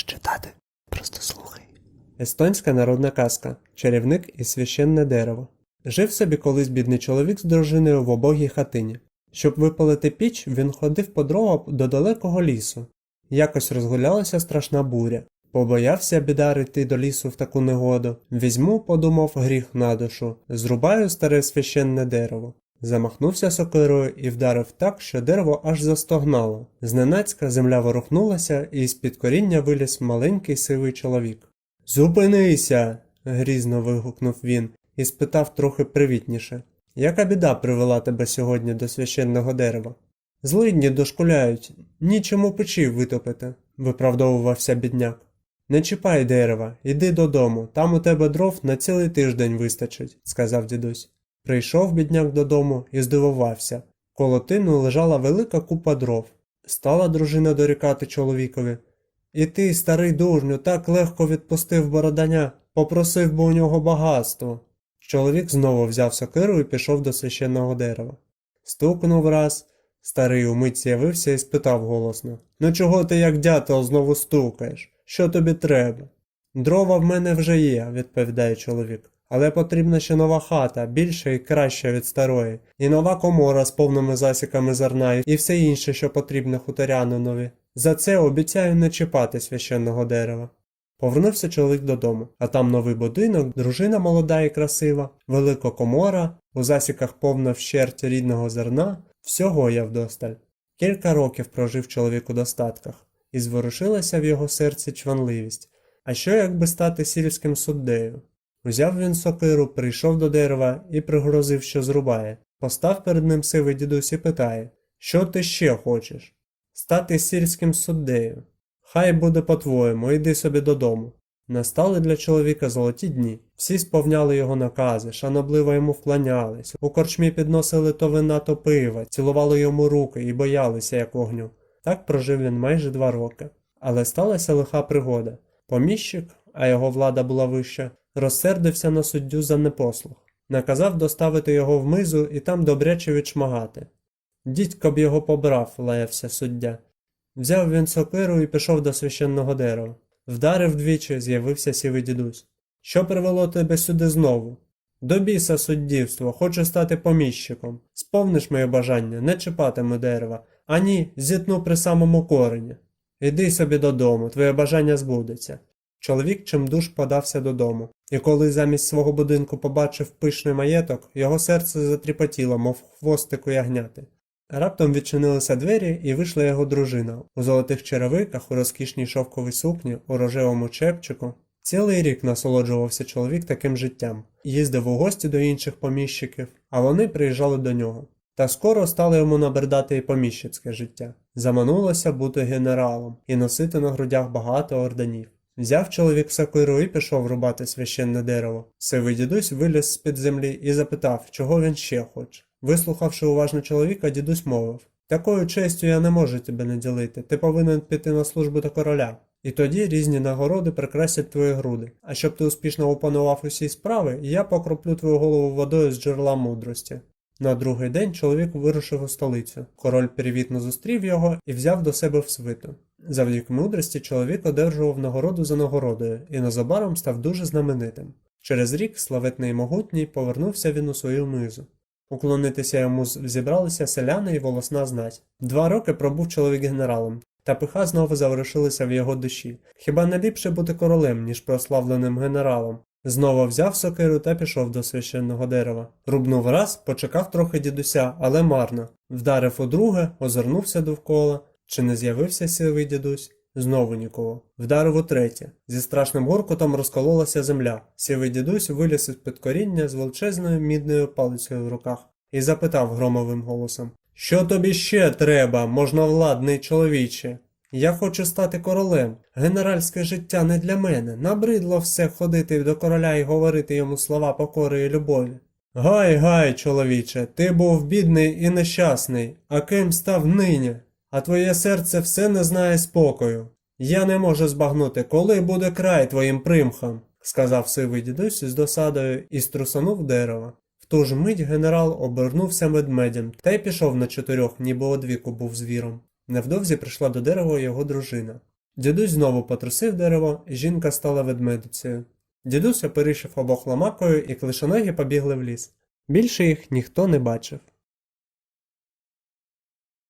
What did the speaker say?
будеш читати, просто слухай. Естонська народна казка Чарівник і священне дерево. Жив собі колись бідний чоловік з дружиною в обогій хатині. Щоб випалити піч, він ходив по дрова до далекого лісу. Якось розгулялася страшна буря. Побоявся бідар йти до лісу в таку негоду. Візьму, подумав, гріх на душу, зрубаю старе священне дерево. Замахнувся сокирою і вдарив так, що дерево аж застогнало. Зненацька земля ворухнулася, і з-під коріння виліз маленький сивий чоловік. Зупинися. грізно вигукнув він і спитав трохи привітніше. Яка біда привела тебе сьогодні до священного дерева? Злидні дошкуляють, нічому печі витопити, виправдовувався бідняк. Не чіпай дерева, іди додому, там у тебе дров на цілий тиждень вистачить, сказав дідусь. Прийшов бідняк додому і здивувався. Коло тину лежала велика купа дров. Стала дружина дорікати чоловікові. І ти, старий дурню, так легко відпустив бороданя, попросив би у нього багатство. Чоловік знову взяв сокиру і пішов до священного дерева. Стукнув раз, старий умить з'явився і спитав голосно Ну чого ти, як дятел, знову стукаєш? Що тобі треба? Дрова в мене вже є, відповідає чоловік. Але потрібна ще нова хата, більша і краща від старої, і нова комора з повними засіками зерна, і все інше, що потрібне хуторянинові. За це обіцяю не чіпати священного дерева. Повернувся чоловік додому, а там новий будинок, дружина молода і красива, велика комора, у засіках повна вщерть рідного зерна, всього я вдосталь. Кілька років прожив чоловік у достатках, і зворушилася в його серці чванливість. А що якби стати сільським суддею? Узяв він сокиру, прийшов до дерева і пригрозив, що зрубає. Постав перед ним сивий дідусь і питає Що ти ще хочеш? Стати сільським суддею. Хай буде по-твоєму, йди собі додому. Настали для чоловіка золоті дні. Всі сповняли його накази, шанобливо йому вклонялись, у корчмі підносили то вина, то пива, цілували йому руки і боялися, як вогню. Так прожив він майже два роки. Але сталася лиха пригода. Поміщик, а його влада була вища, розсердився на суддю за непослух. Наказав доставити його в мизу і там добряче відшмагати. Дідько б його побрав, лаявся суддя. Взяв він сокиру і пішов до священного дерева. Вдарив двічі, з'явився сівий дідусь. Що привело тебе сюди знову? До біса суддівство, хочу стати поміщиком. Сповниш моє бажання, не чіпатиму дерева, а ні, зітну при самому корені. Іди собі додому, твоє бажання збудеться. Чоловік чимдуж подався додому, і коли замість свого будинку побачив пишний маєток, його серце затріпотіло, мов хвостик у ягняти. Раптом відчинилися двері і вийшла його дружина у золотих черевиках, у розкішній шовковій сукні, у рожевому чепчику. Цілий рік насолоджувався чоловік таким життям, їздив у гості до інших поміщиків, а вони приїжджали до нього. Та скоро стало йому набридати і поміщицьке життя. Заманулося бути генералом і носити на грудях багато орденів. Взяв чоловік сокиру і пішов рубати священне дерево. Сивий дідусь виліз з-під землі і запитав, чого він ще хоче. Вислухавши уважно чоловіка, дідусь мовив Такою честю я не можу тебе не ділити, ти повинен піти на службу до короля. І тоді різні нагороди прикрасять твої груди. А щоб ти успішно опанував усі справи, я покроплю твою голову водою з джерела мудрості. На другий день чоловік вирушив у столицю. Король привітно зустрів його і взяв до себе в свиту. Завдяки мудрості чоловік одержував нагороду за нагородою і незабаром став дуже знаменитим. Через рік славетний і могутній повернувся він у свою мизу. Уклонитися йому зібралися селяни і волосна знать. Два роки пробув чоловік генералом, та пиха знову заворушилася в його душі. Хіба не ліпше бути королем, ніж прославленим генералом? Знову взяв сокиру та пішов до священного дерева. Рубнув раз, почекав трохи дідуся, але марно. Вдарив удруге, озирнувся довкола. Чи не з'явився сивий дідусь? Знову нікого. Вдарив утретє. Зі страшним гуркотом розкололася земля. Сівий дідусь виліз із-під коріння з величезною мідною палицею в руках і запитав громовим голосом Що тобі ще треба, можновладний чоловіче? Я хочу стати королем. Генеральське життя не для мене. Набридло все ходити до короля і говорити йому слова покори і любові. Гай, гай, чоловіче, ти був бідний і нещасний, а ким став нині? А твоє серце все не знає спокою. Я не можу збагнути, коли буде край твоїм примхам, сказав сивий дідусь з досадою і струсанув дерева. В ту ж мить генерал обернувся медмедем та й пішов на чотирьох, ніби одвіку був звіром. Невдовзі прийшла до дерева його дружина. Дідусь знову потрусив дерево, і жінка стала ведмедицею. Дідусь оперішив обох ломакою і клишоногі побігли в ліс. Більше їх ніхто не бачив.